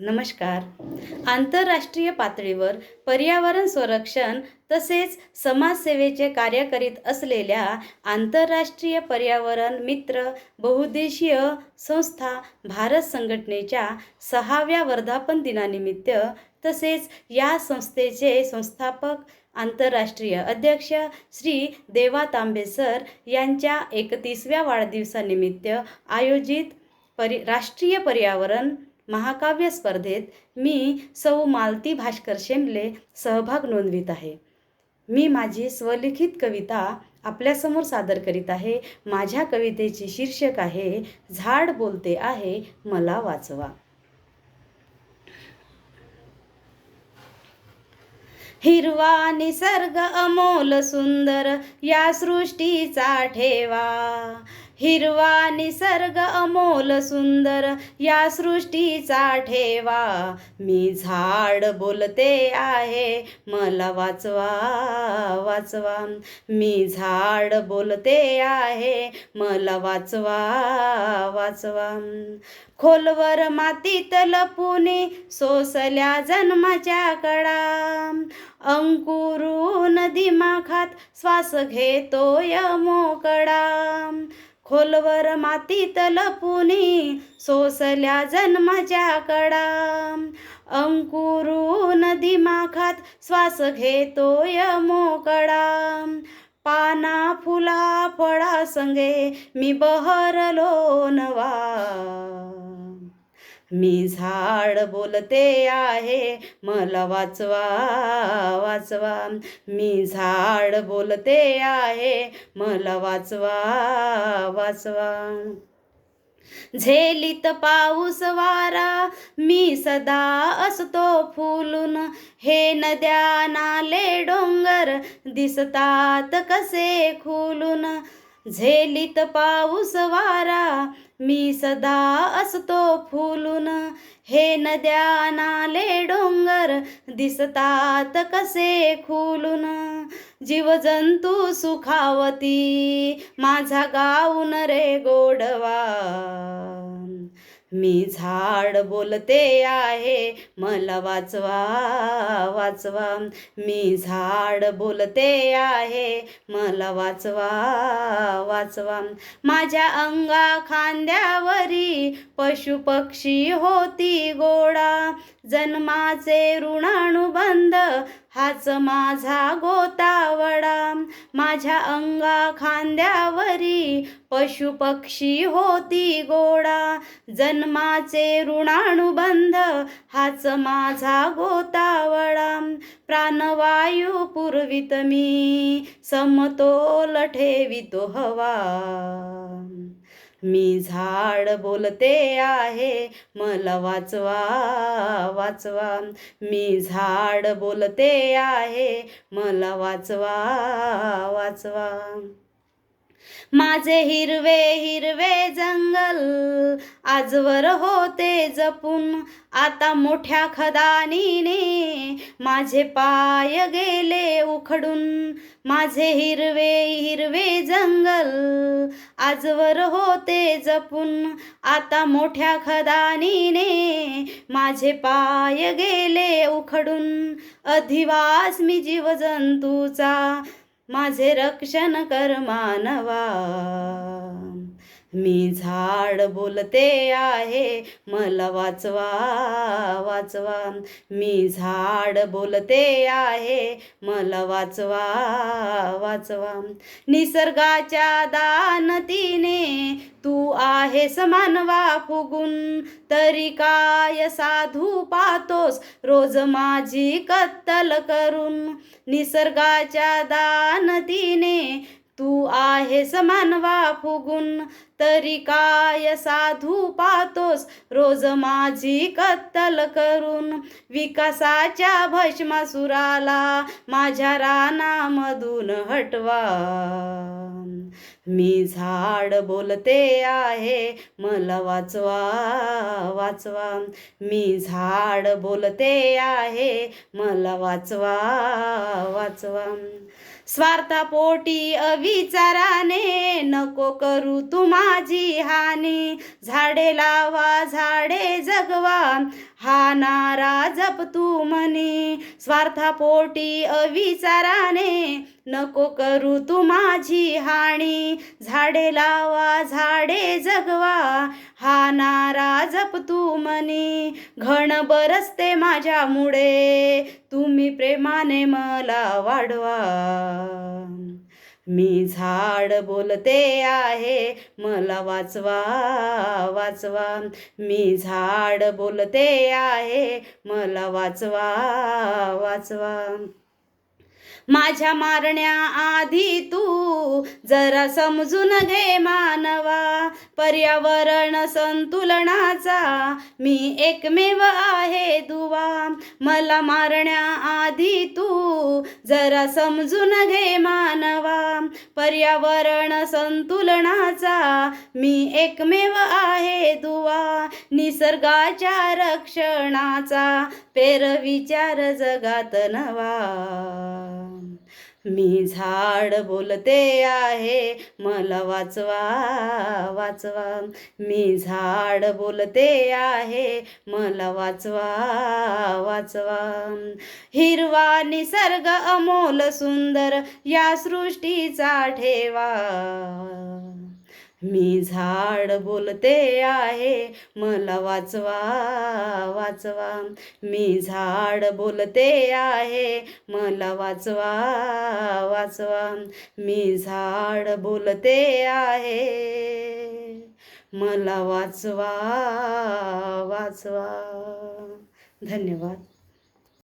नमस्कार. आंतरराष्ट्रीय पातळीवर पर्यावरण संरक्षण तसेच समाजसेवेचे कार्य करीत असलेल्या आंतरराष्ट्रीय पर्यावरण मित्र बहुद्देशीय संस्था भारत संघटनेच्या सहाव्या वर्धापन दिनानिमित्त तसेच या संस्थेचे संस्थापक आंतरराष्ट्रीय अध्यक्ष श्री देवा तांबे सर यांच्या एकतीसव्या वाढदिवसानिमित्त आयोजित परि राष्ट्रीय पर्यावरण महाकाव्य स्पर्धेत मी सौ मालती भास्कर शेंबले सहभाग नोंदवित आहे. मी माझी स्वलिखित कविता आपल्यासमोर सादर करीत आहे. माझ्या कवितेचे शीर्षक आहे झाड बोलते आहे मला वाचवा. हिरवा निसर्ग अमोल सुंदर या सृष्टीचा ठेवा. हिरवा निसर्ग अमोल सुंदर या सृष्टीचा ठेवा. मी झाड बोलते आहे मला वाचवा वाचवा. मी झाड बोलते आहे मला वाचवा वाचवा. खोलवर मातीत लपुनी सोसल्या जन्माच्या कडा अंकुरून दिमाखात श्वास घेतोय मोकडा खोलवर मातीत लपुनी सोसल्या जन्माच्या कडा. अंकुरून दिमाखात श्वास घेतोय मोकळा. पाना फुला फळा संगे मी बहरलो नवा. मी झाड बोलते आहे मला वाचवा वाचवा. मी झाड बोलते आहे मला वाचवा वाचवा. झेलीत पाऊस वारा मी सदा असतो फुलून. हे नद्या नाले डोंगर दिसतात कसे खुलून. झेलीत पाऊस वारा मी सदा असतो फुलून. हे नद्या नाले डोंगर दिसतात कसे खुलून. जीवजंतू सुखावती माझा गाऊन रे गोडवा. मी झाड बोलते आहे मला वाचवा वाचवा. मी झाड बोलते आहे मला वाचवा वाचवा. माझ्या अंगा खांद्यावरी पशुपक्षी होती गोडा. जन्माचे ऋणानुबंध हाच माझा गोतावडा माझ्या अंगा खांद्यावरी पशु पक्षी होती गोडा. जन्माचे ऋणानुबंध हाच माझा गोतावडा प्राणवायू पुरवित मी समतोल ठेवितो हवा. मी झाड बोलते आहे मला वाचवा वाचवा. मी झाड बोलते आहे मला वाचवा वाचवा. माझे हिरवे हिरवे जंगल आजवर होते जपून. आता मोठ्या खदानीने माझे पाय गेले उखडून. माझे हिरवे हिरवे जंगल आजवर होते जपून. आता मोठ्या खदानीने माझे पाय गेले उखडून. अधिवास मी जीवजंतूचा माझे रक्षण कर मानवा. मी झाड बोलते आहे मला वाचवा वाचवा. मी झाड बोलते आहे मला वाचवा वाचवा. निसर्गाच्या दानतीने तू आहे समानवा फुगून तरी काय साधू पाहतोस रोज माझी कत्तल करून? निसर्गाच्या दानतीने तू आहे समानवा फुगून तरी काय साधू पाहतोस? रोज माझी कत्तल करून विकासाच्या भस्मासुराला माझ्या रानामधून हटवा. मी झाड बोलते आहे मला वाचवा वाचवा. मी झाड बोलते आहे मला वाचवा वाचवा. स्वार्थापोटी अविचाराने नको करू तुम्हा माझी हानी. झाडे लावा झाडे जगवा. हा नारा जप तू म्हणी. स्वार्थापोटी अविचाराने नको करू तू माझी हानी. झाडे लावा झाडे जगवा. हा नारा जप तू म्हणी. घण बरसते माझ्यामुळे. तुम्ही प्रेमाने मला वाढवा. मी झाड बोलते आहे मला वाचवा वाचवा. मी झाड बोलते आहे मला वाचवा वाचवा. माझ्या मारण्या आधी तू जरा समजून घे मानवा. पर्यावरण संतुलनाचा मी एकमेव आहे दुवा. मला मारण्या आधी तू जरा समजून घे मानवा. पर्यावरण संतुलनाचा मी एकमेव आहे दुवा. निसर्गाच्या रक्षणाचा पेर विचार जगात नवा. मी झाड बोलते आहे मला वाचवा वाचवा. मी झाड बोलते आहे मला वाचवा वाचवा. हिरवा निसर्ग अमोल सुंदर या सृष्टीचा ठेवा. मी झाड बोलते आहे मला वाचवा वाचवा. मी झाड बोलते आहे मला वाचवा वाचवा. मी झाड बोलते आहे मला वाचवा वाचवा. धन्यवाद.